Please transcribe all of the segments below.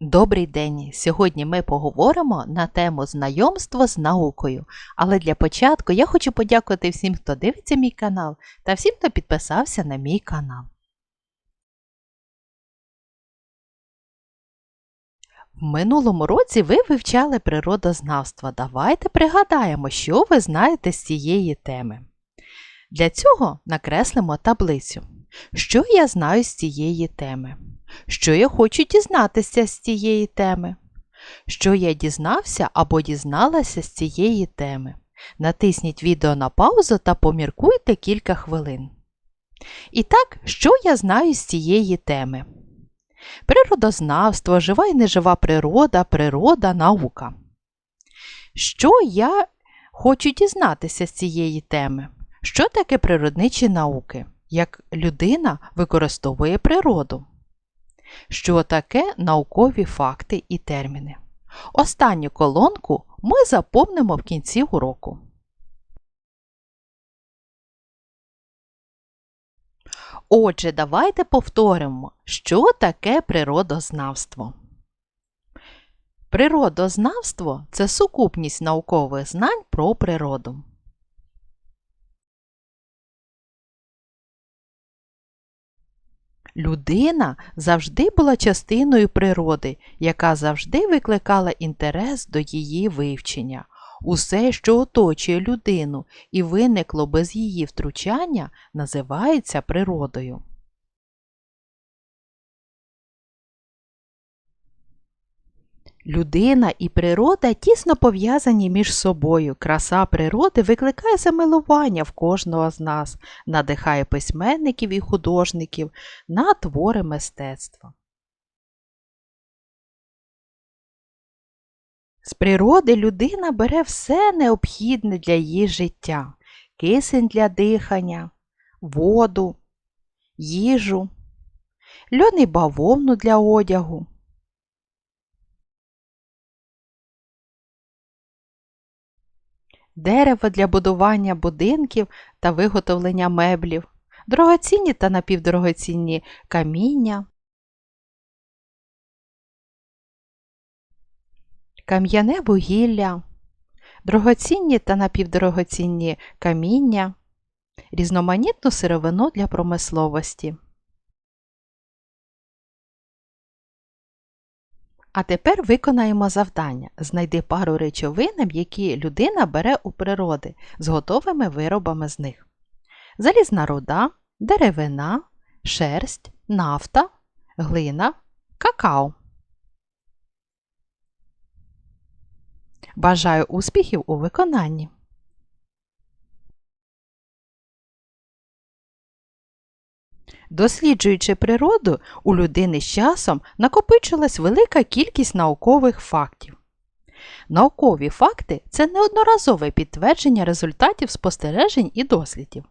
Добрий день! Сьогодні ми поговоримо на тему знайомство з наукою. Але для початку я хочу подякувати всім, хто дивиться мій канал та всім, хто підписався на мій канал. В минулому році ви вивчали природознавство. Давайте пригадаємо, що ви знаєте з цієї теми. Для цього накреслимо таблицю. Що я знаю з цієї теми? Що я хочу дізнатися з цієї теми? Що я дізнався або дізналася з цієї теми? Натисніть відео на паузу та поміркуйте кілька хвилин. І так, що я знаю з цієї теми? Природознавство, жива і нежива природа, природа, наука. Що я хочу дізнатися з цієї теми? Що таке природничі науки? Як людина використовує природу? Що таке наукові факти і терміни? Останню колонку ми заповнимо в кінці уроку. Отже, давайте повторимо, що таке природознавство. Природознавство це сукупність наукових знань про природу. Людина завжди була частиною природи, яка завжди викликала інтерес до її вивчення. Усе, що оточує людину і виникло без її втручання, називається природою. Людина і природа тісно пов'язані між собою. Краса природи викликає замилування в кожного з нас, надихає письменників і художників на твори мистецтва. З природи людина бере все необхідне для її життя кисень для дихання, воду, їжу, льон і бавовну для одягу. Дерево для будування будинків та виготовлення меблів, дорогоцінні та напівдорогоцінні каміння, кам'яне вугілля, дорогоцінні та напівдорогоцінні каміння, різноманітну сировину для промисловості. А тепер виконаємо завдання. Знайди пару речовин, які людина бере у природи з готовими виробами з них. Залізна руда, деревина, шерсть, нафта, глина, какао. Бажаю успіхів у виконанні! Досліджуючи природу, у людини з часом накопичилась велика кількість наукових фактів. Наукові факти це неодноразове підтвердження результатів спостережень і дослідів.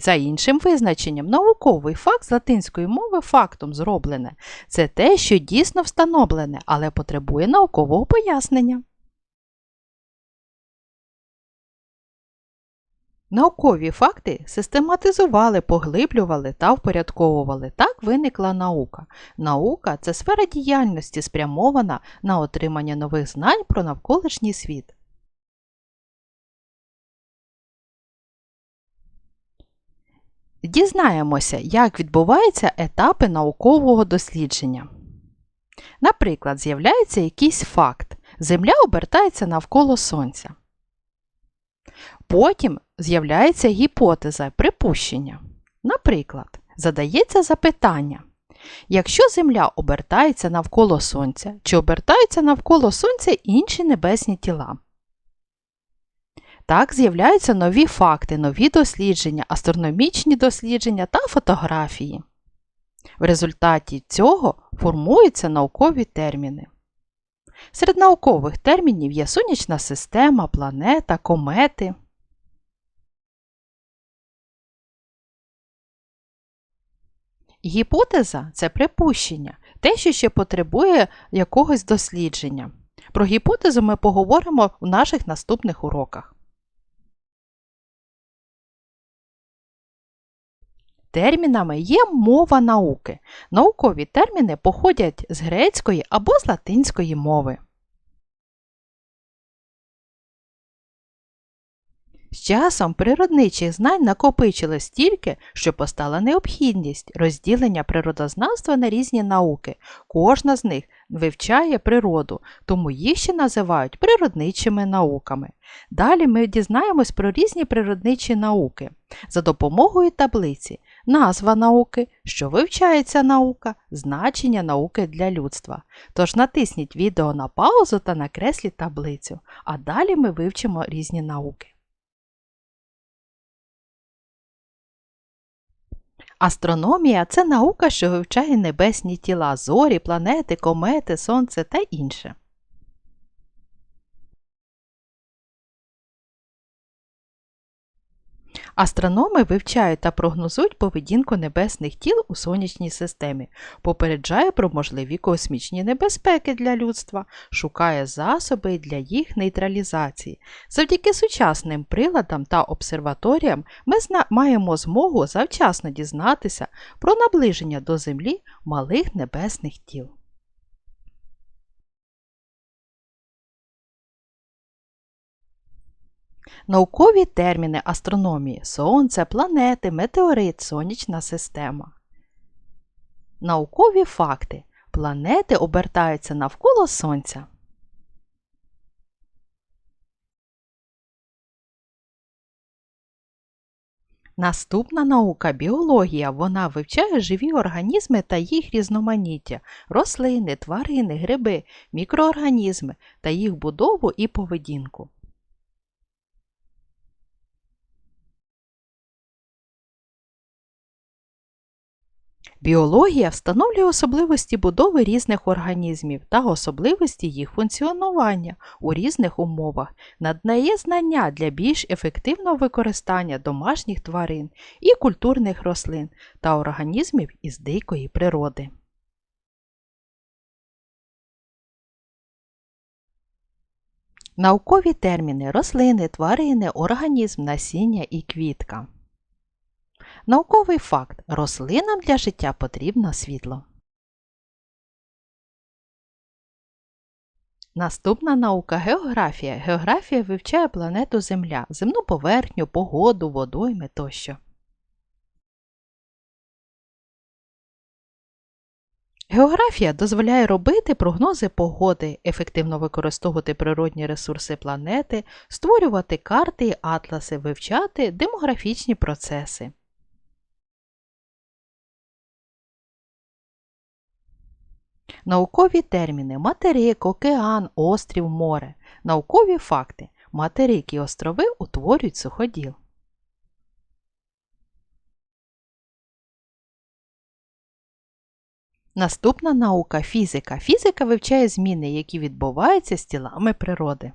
За іншим визначенням, науковий факт з латинської мови фактом зроблене це те, що дійсно встановлене, але потребує наукового пояснення. Наукові факти систематизували, поглиблювали та впорядковували. Так виникла наука. Наука це сфера діяльності, спрямована на отримання нових знань про навколишній світ. Дізнаємося, як відбуваються етапи наукового дослідження. Наприклад, з'являється якийсь факт. Земля обертається навколо Сонця. Потім з'являється гіпотеза припущення. Наприклад, задається запитання. Якщо Земля обертається навколо Сонця, чи обертаються навколо Сонця інші небесні тіла? Так з'являються нові факти, нові дослідження, астрономічні дослідження та фотографії. В результаті цього формуються наукові терміни. Серед наукових термінів є сонячна система, планета, комети. Гіпотеза це припущення, те, що ще потребує якогось дослідження. Про гіпотезу ми поговоримо у наших наступних уроках. Термінами є мова науки. Наукові терміни походять з грецької або з латинської мови. З часом природничих знань накопичилось стільки, що постала необхідність розділення природознавства на різні науки. Кожна з них вивчає природу, тому їх ще називають природничими науками. Далі ми дізнаємось про різні природничі науки за допомогою таблиці, назва науки, що вивчається наука, значення науки для людства. Тож натисніть відео на паузу та накресліть таблицю, а далі ми вивчимо різні науки. Астрономія це наука, що вивчає небесні тіла, зорі, планети, комети, сонце та інше. Астрономи вивчають та прогнозують поведінку небесних тіл у сонячній системі, попереджає про можливі космічні небезпеки для людства, шукає засоби для їх нейтралізації. Завдяки сучасним приладам та обсерваторіям ми маємо змогу завчасно дізнатися про наближення до Землі малих небесних тіл. Наукові терміни астрономії Сонце, планети, метеорит, сонячна система. Наукові факти. Планети обертаються навколо Сонця. Наступна наука біологія. Вона вивчає живі організми та їх різноманіття, рослини, тварини, гриби, мікроорганізми та їх будову і поведінку. Біологія встановлює особливості будови різних організмів та особливості їх функціонування у різних умовах, надає знання для більш ефективного використання домашніх тварин і культурних рослин та організмів із дикої природи. Наукові терміни рослини, тварини, організм, насіння і квітка. Науковий факт. Рослинам для життя потрібно світло. Наступна наука географія. Географія вивчає планету Земля, земну поверхню, погоду, водойми тощо. Географія дозволяє робити прогнози погоди, ефективно використовувати природні ресурси планети, створювати карти і атласи, вивчати демографічні процеси. Наукові терміни материк, океан, острів, море. Наукові факти. Материк і острови утворюють суходіл. Наступна наука фізика. Фізика вивчає зміни, які відбуваються з тілами природи.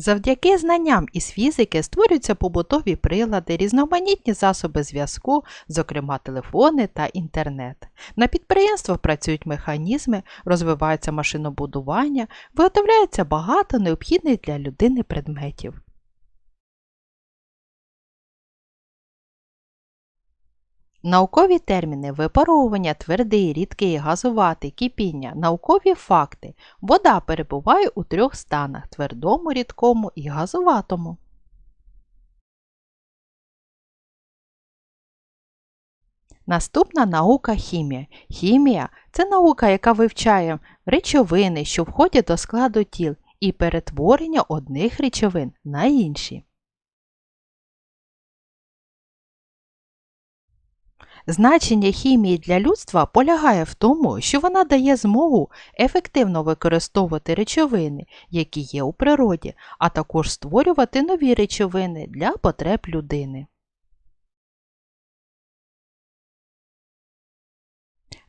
Завдяки знанням із фізики створюються побутові прилади, різноманітні засоби зв'язку, зокрема телефони та інтернет. На підприємствах працюють механізми, розвивається машинобудування, виготовляється багато необхідних для людини предметів. Наукові терміни випаровування, твердий, рідкий, газуватий, кипіння, наукові факти. Вода перебуває у трьох станах твердому, рідкому і газуватому. Наступна наука хімія. Хімія це наука, яка вивчає речовини, що входять до складу тіл, і перетворення одних речовин на інші. Значення хімії для людства полягає в тому, що вона дає змогу ефективно використовувати речовини, які є у природі, а також створювати нові речовини для потреб людини.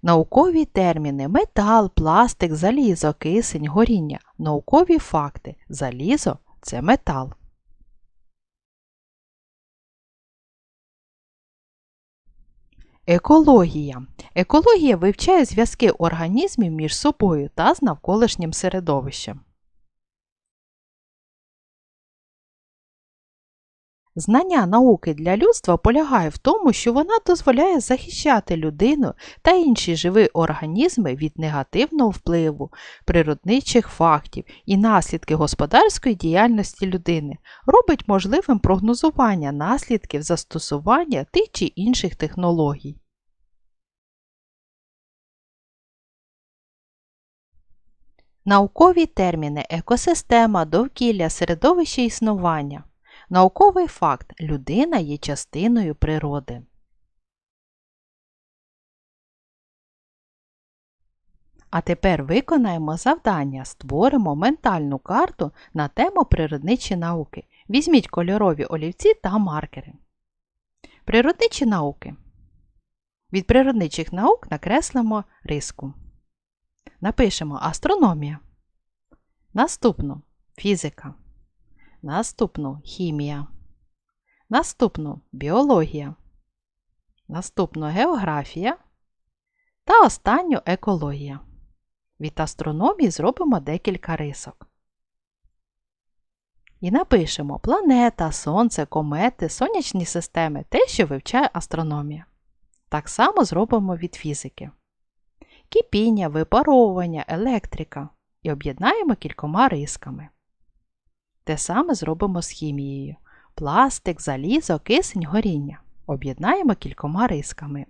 Наукові терміни метал, пластик, залізо, кисень, горіння. Наукові факти. Залізо це метал. Екологія. Екологія вивчає зв'язки організмів між собою та з навколишнім середовищем. Знання науки для людства полягає в тому, що вона дозволяє захищати людину та інші живі організми від негативного впливу природничих фактів і наслідки господарської діяльності людини, робить можливим прогнозування наслідків застосування тих чи інших технологій. Наукові терміни екосистема, довкілля, середовище існування. Науковий факт людина є частиною природи. А тепер виконаємо завдання, створимо ментальну карту на тему природничі науки. Візьміть кольорові олівці та маркери. Природничі науки. Від природничих наук накреслимо риску. Напишемо астрономія. Наступну фізика. Наступну хімія. Наступну біологія. Наступну географія. Та останню екологія. Від астрономії зробимо декілька рисок. І напишемо планета, Сонце, комети, сонячні системи те, що вивчає астрономія. Так само зробимо від фізики. Кипіння, випаровування, електрика і об'єднаємо кількома рисками. Те саме зробимо з хімією. Пластик, залізо, кисень, горіння. Об'єднаємо кількома рисками.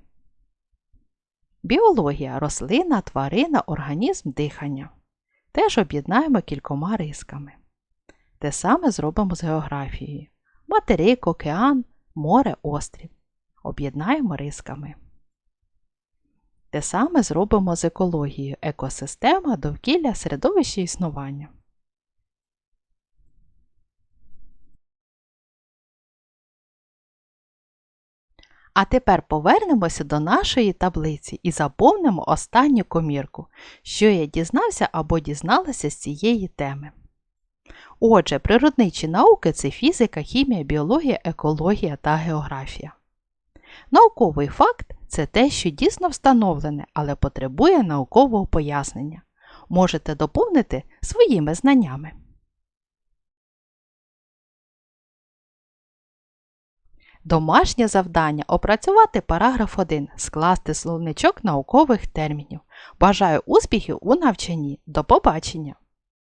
Біологія рослина, тварина, організм дихання. Теж об'єднаємо кількома рисками. Те саме зробимо з географією. Материк, океан, море, острів. Об'єднаємо рисками. Те саме зробимо з екологією екосистема, довкілля, середовище існування. А тепер повернемося до нашої таблиці і заповнимо останню комірку, що я дізнався або дізналася з цієї теми. Отже, природничі науки це фізика, хімія, біологія, екологія та географія. Науковий факт це те, що дійсно встановлене, але потребує наукового пояснення. Можете доповнити своїми знаннями. Домашнє завдання опрацювати параграф 1, скласти словничок наукових термінів. Бажаю успіхів у навчанні. До побачення!